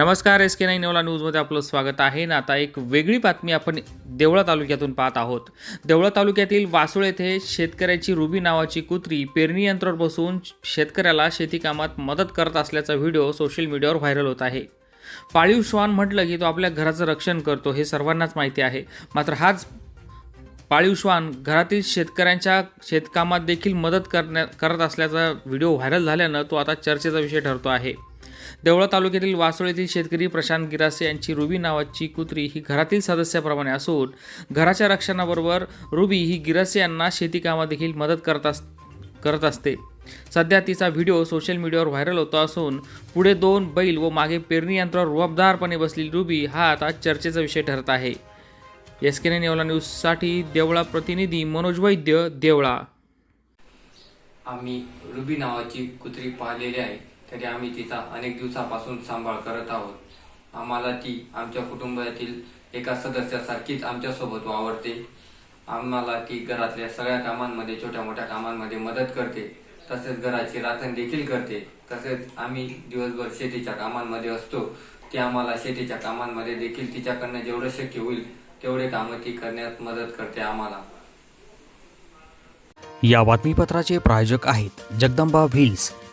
नमस्कार S K nine नवला न्यूजमध्ये आपलं स्वागत आहे. ना आता एक वेगळी बातमी आपण देवळा तालुक्यातून पाहत आहोत. देवळा तालुक्यातील वासुळ येथे शेतकऱ्याची रुबी नावाची कुत्री पेरणी यंत्रावर बसून शेतकऱ्याला शेतीकामात मदत करत असल्याचा व्हिडिओ सोशल मीडियावर व्हायरल होत आहे. पाळीव श्वान म्हटलं की तो आपल्या घराचं रक्षण करतो हे सर्वांनाच माहिती आहे. मात्र हाच पाळीव श्वान घरातील शेतकऱ्यांच्या शेतकामात देखील मदत करण्या करत असल्याचा व्हिडिओ व्हायरल झाल्यानं तो आता चर्चेचा विषय ठरतो आहे. देवळा तालुक्यातील वासोळ येथील शेतकरी प्रशांत गिरासे यांची रुबी नावाची कुत्री ही घरातील सदस्याप्रमाणे असून घराच्या रक्षणाबरोबर रुबी ही गिरासे यांना शेतीकामादेखील देखील मदत करत अस करत असते. सध्या तिचा व्हिडिओ सोशल मीडियावर व्हायरल होतो असून पुढे दोन बैल व मागे पेरणी यंत्रावर रुबाबदारपणे बसलेली रुबी हा आता चर्चेचा विषय ठरत आहे. एस के नेवला न्यूजसाठी देवळा प्रतिनिधी मनोज वैद्य देवळा. आम्ही रुबी नावाची कुत्री पाहिलेली आहे. तरी आम्ही तिचा अनेक दिवसापासून सांभाळ करत आहोत. आम्हाला ती आमच्या कुटुंबातील एका सदस्यासारखीच आमच्यासोबत वावरते. आम्हाला ती घरातल्या सगळ्या कामांमध्ये छोट्या मोठ्या कामांमध्ये मदत करते. तसेच घराची राखण देखील करते. तसेच आम्ही दिवसभर शेतीच्या कामांमध्ये असतो. ती आम्हाला शेतीच्या कामांमध्ये देखील तिच्याकडनं जेवढं शक्य होईल तेवढे कामं ती करण्यात मदत करते आम्हाला. या बातमीपत्राचे प्रायोजक आहेत जगदंबा व्हील्स